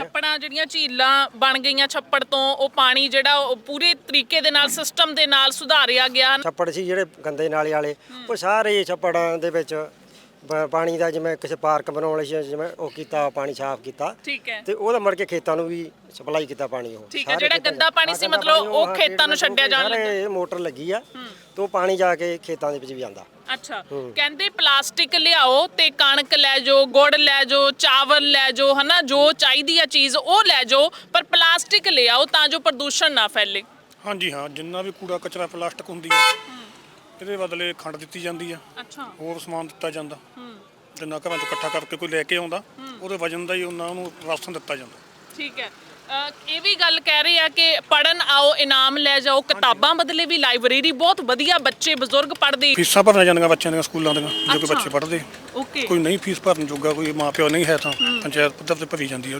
ਛੱਪੜਾਂ ਜਿਹੜੀਆਂ ਝੀਲਾਂ ਬਣ ਗਈਆਂ ਛੱਪੜ ਤੋਂ, ਉਹ ਪਾਣੀ ਜਿਹੜਾ ਉਹ ਪੂਰੇ ਤਰੀਕੇ ਦੇ ਨਾਲ ਸਿਸਟਮ ਦੇ ਨਾਲ ਸੁਧਾਰਿਆ ਗਿਆ। ਛੱਪੜ ਸੀ ਜਿਹੜੇ ਗੰਦੇ ਨਾਲੇ ਵਾਲੇ, ਉਹ ਸਾਰੇ ਛੱਪੜਾਂ ਦੇ ਵਿੱਚ ਪਾਣੀ ਦਾ ਜਿਵੇਂ ਕਿਸੇ ਪਾਰਕ ਬਣਾਉਣ ਲਈ ਜਿਵੇਂ ਉਹ ਕੀਤਾ ਪਾਣੀ ਸਾਫ਼ ਕੀਤਾ। ਠੀਕ ਹੈ। ਤੇ ਉਹਦਾ ਮੜ ਕੇ ਖੇਤਾਂ ਨੂੰ ਵੀ ਸਪਲਾਈ ਕੀਤਾ ਪਾਣੀ ਉਹ। ਠੀਕ ਹੈ, ਸਾਰੇ ਜਿਹੜਾ ਖੇਤਾਂ। ਗੰਦਾ ਪਾਣੀ ਹਾਂ, ਸੀ ਗੰਦਾ ਮਤਲਬ ਪਾਣੀ ਉਹ ਹਾਂ, ਖੇਤਾਂ ਨੂੰ ਛੱਡਿਆ ਜਾਣ ਸਾਰੇ ਇਹ ਮੋਟਰ ਲੱਗੀ ਆ ਤੇ ਉਹ ਪਾਣੀ ਜਾ ਕੇ ਖੇਤਾਂ ਦੇ ਵਿੱਚ ਵੀ ਆਂਦਾ। ਅੱਛਾ। ਕਹਿੰਦੇ ਪਲਾਸਟਿਕ ਲਿਆਓ ਤੇ ਕਣਕ ਲੈ ਜਾਓ ਗੁੜ ਲੈ ਜਾਓ ਚਾਵਲ ਲੈ ਜਾਓ ਹਨਾ? ਜੋ ਚਾਹੀਦੀ ਆ ਚੀਜ਼ ਉਹ ਲੈ ਜਾਓ ਪਰ ਪਲਾਸਟਿਕ ਲਿਆਓ ਤਾਂ ਜੋ ਪ੍ਰਦੂਸ਼ਣ ਨਾ ਫੈਲੇ। ਹਾਂਜੀ ਹਾਂ ਜਿੰਨਾ ਵੀ ਕੂੜਾ ਕਚਰਾ ਪਲਾਸਟਿਕ ਹੁੰਦੀ ਹੈ ਇਹਦੇ ਬਦਲੇ ਖੰਡ ਦਿੱਤੀ ਜਾਂਦੀ ਆ। ਅੱਛਾ। ਹੋਰ ਸਮਾਨ ਦਿੱਤਾ ਜਾਂਦਾ। ਜਿੰਨਾ ਘਰਾਂ ਤੋਂ ਇਕੱਠਾ ਕਰਕੇ ਕੋਈ ਲੈ ਕੇ ਆਉਂਦਾ ਉਹਦੇ ਵਜਨ ਦਾ ਹੀ ਉਹਨਾਂ ਨੂੰ ਰਾਸ਼ਨ ਦਿੱਤਾ ਜਾਂਦਾ। ਠੀਕ ਹੈ। ਅ, ਇਹ ਵੀ ਗੱਲ ਕਹਿ ਰਹੇ ਆ ਕਿ ਪੜਨ ਆਓ ਇਨਾਮ ਲੈ ਜਾਓ ਕਿਤਾਬਾਂ ਬਦਲੇ ਵੀ ਲਾਇਬ੍ਰੇਰੀ ਬਹੁਤ ਵਧੀਆ ਬੱਚੇ ਬਜ਼ੁਰਗ ਪੜ੍ਹਦੇ। ਫੀਸਾਂ ਭਰਨੀਆਂ ਜਾਂਦੀਆਂ ਬੱਚਿਆਂ ਦੀਆਂ ਸਕੂਲਾਂ ਦੀਆਂ ਜੇ ਅੱਛਾ। ਬੱਚੇ ਪੜ੍ਹਦੇ। ਓਕੇ। ਕੋਈ ਨਹੀਂ ਫੀਸ ਭਰਨ ਜੋਗਾ ਕੋਈ ਮਾਪਿਓ ਨਹੀਂ ਹੈ ਤਾਂ ਪੰਚਾਇਤ ਪੱਧਰ ਤੇ ਭਰੀ ਜਾਂਦੀ ਹੈ